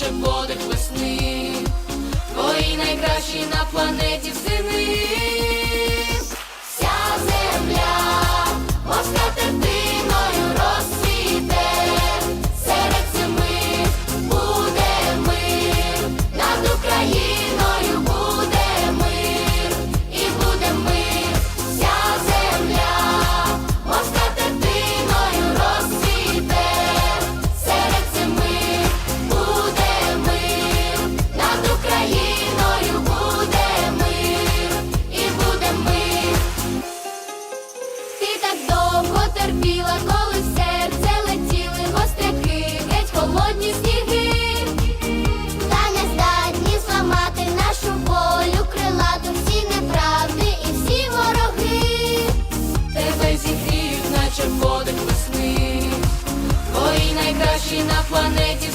наче подих весни, твої найкращі на планеті сини. Довго терпіла, коли серце летіли гостряки, геть холодні сніги, та не здатні зламати нашу волю, крилату всі неправди і всі вороги. Тебе зігріють, наче подих весни, твої найкращі на планеті